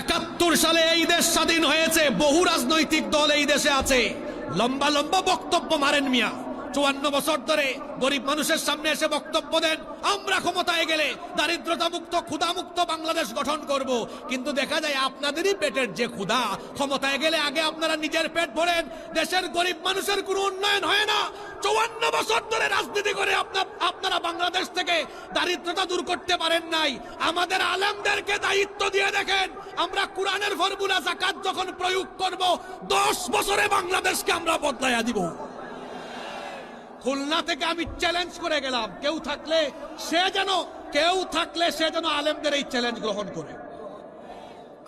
একাত্তর সালে এই দেশ স্বাধীন হয়েছে। বহু রাজনৈতিক দল এই দেশে আছে। লম্বা লম্বা বক্তব্য মারেন মিয়া। চুয়ান্ন বছর ধরে গরিব মানুষের সামনে এসে বক্তব্য দেন, আমরা ক্ষমতায় গেলে দারিদ্রতা মুক্ত ক্ষুধা মুক্ত বাংলাদেশ গঠন করব। কিন্তু দেখা যায় আপনাদেরই পেটের যে ক্ষুধা, ক্ষমতায় গেলে আগে আপনারা নিজের পেট ভরেন। দেশের গরিব মানুষের কোনো উন্নয়ন হয় না। চৌয়ান্ন বছর ধরে রাজনীতি করে আপনার বাংলাদেশ থেকে দারিদ্রতা দূর করতে পারেন নাই। আমাদের আলেমদেরকে দায়িত্ব দিয়ে দেখেন, আমরা কোরআনের ফর্মুলা জাকাত যখন প্রয়োগ করব, দশ বছরে বাংলাদেশকে আমরা বদলাইয়া দিব। খুলনা থেকে আমি চ্যালেঞ্জ করে গেলাম, কেউ থাকলে সে যেন, কেউ থাকলে সে যেন আলেমদের এই চ্যালেঞ্জ গ্রহণ করে।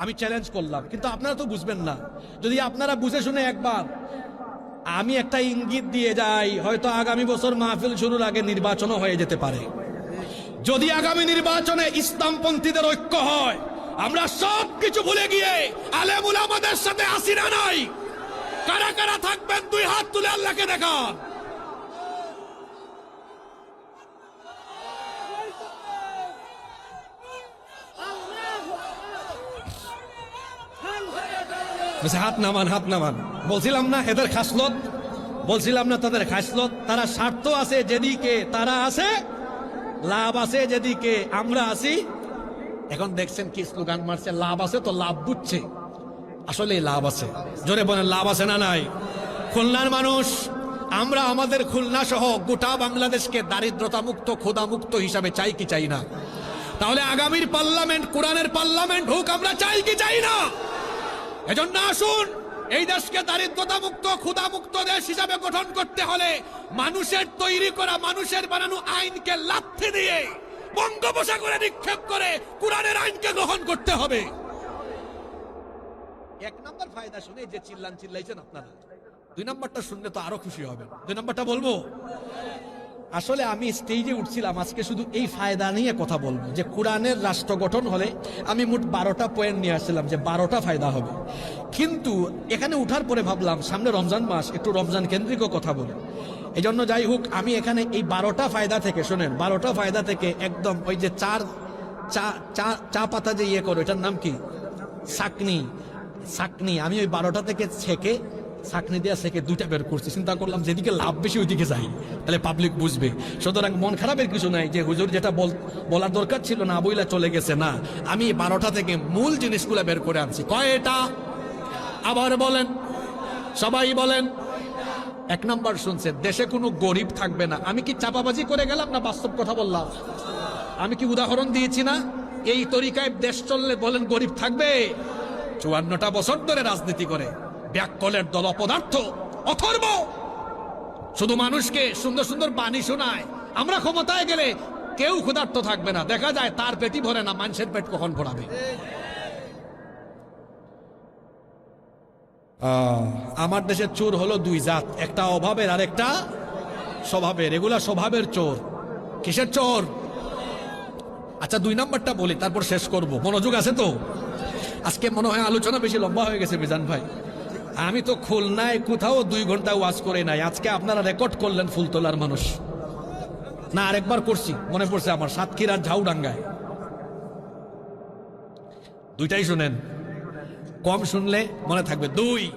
আমি চ্যালেঞ্জ করলাম, কিন্তু আপনারা তো বুঝবেন না। যদি আপনারা বুঝে শুনে একবার আমি একটা ইঙ্গিত দিয়ে যাই, হয়তো আগামী বছর মাহফিল শুরুর আগে নির্বাচনও হয়ে যেতে পারে। যদি আগামী নির্বাচনে ইসলামপন্থীদের ঐক্য হয়, আমরা সব কিছু ভুলে গিয়ে আলেমুল আমাদের সাথে আসি না নাই। কারা কারা থাকবেন, দুই হাত তুলে আল্লাহকে দেখান। বলছে, হাত নামান হাত নামান। বলছিলাম না এদের খাসলত বলছিলাম না তাদের খাসলত। তারা স্বার্থ আছে যেদিকে তারা আছে লাভ আছে যেদিকে আমরা আছি। এখন দেখছেন কি স্লোগান মারছে লাভ আছে তো লাভ বুঝছে। আসলে লাভ আছে। জোরে বলেন লাভ আছে না নাই? খুলনার মানুষ আমরা আমাদের খুলনা সহ গোটা বাংলাদেশকে দারিদ্রতা মুক্ত ক্ষুধা মুক্ত হিসাবে চাই কি চাই না? তাহলে আগামীর পার্লামেন্ট কোরআনের পার্লামেন্ট হোক আমরা চাই কি চাই না? এজন্য আসুন, এই দেশকে দারিদ্রতা মুক্ত ক্ষুধা মুক্ত দেশ হিসাবে গঠন করতে হলে মানুষের তৈরি করা, মানুষের বানানো আইনকে লাথি দিয়ে বঙ্গোপসাগরে নিক্ষেপ করে কোরআনের আইনকে গ্রহণ করতে হবে। এক নম্বর ফায়দা শুনে যে চিল্লান চিল্লাইছেন আপনারা। দুই নম্বরটা শুনলে তো আরও খুশি হবেন। দুই নম্বরটা বলব? আসলে আমি স্টেজে উঠছিলাম, আজকে শুধু এই ফায়দা নিয়ে কথা বলব, যে কোরআনের রাষ্ট্র গঠন হলে আমি মোট বারোটা পয়েন্ট নিয়ে আসছিলাম যে বারোটা ফায়দা হবে। কিন্তু এখানে উঠার পরে ভাবলাম, সামনে রমজান মাস, একটু রমজান কেন্দ্রিক কথা বলি। এই জন্য যাই হোক, আমি এখানে এই বারোটা ফায়দা থেকে, শোনেন, বারোটা ফায়দা থেকে একদম ওই যে চার, চা চা চা পাতা যে ইয়ে করো, এটার নাম কি? সাকনি সাকনি, আমি ওই বারোটা থেকে ছেকে চাকনি দেওয়া থেকে দুইটা বের করছি। চিন্তা করলাম যেদিকে লাভ বেশি ওইদিকে যাই। তাহলে পাবলিক বুঝবে। সুতরাং মন খারাপের কিছু নাই যে হুজুর যেটা বল- বলার দরকার ছিল না, বইলা চলে গেছে না। আমি বারোটা থেকে মূল জিনিসগুলো বের করে আনছি। কয়টা? আবার বলেন। সবাই বলেন। এক নম্বর শুনছে দেশে কোনো গরিব থাকবে না। আমি কি চাপাবাজি করে গেলাম না বাস্তব কথা বললাম? আমি কি উদাহরণ দিয়েছি না? এই তরিকায় দেশ চললে বলেন গরিব থাকবে? চুয়ান্নটা বছর ধরে রাজনীতি করে। ব্যাককলের দল অপদার্থ, অথর্ব। শুধু মানুষকে সুন্দর সুন্দর বাণী শোনায়। আমরা ক্ষমতায় গেলে কেউ ক্ষুধার্ত থাকবে না। দেখা যায় তার পেটই ভরে না, মানুষের পেট কখন ভরাবে? আমার দেশের চোর হলো দুই জাত, একটা অভাবের আর একটা স্বভাবের। এগুলা স্বভাবের চোর। কিসের চোর? আচ্ছা দুই নাম্বারটা বলি, তারপর শেষ করব। মনোযোগ আছে তো? আজকে মনে হয় আলোচনা বেশি লম্বা হয়ে গেছে, মিজান ভাই। আমি তো খুলনায় কোথাও দুই ঘণ্টা ওয়াজ করে নাই। আজকে আপনারা রেকর্ড করলেন ফুলতলার মানুষ। না, আরেকবার করছি, মনে পড়ছে আমার, সাতক্ষীরার ঝাউডাঙ্গায়। দুইটাই শুনেন। কম শুনলে মনে থাকবে। দুই।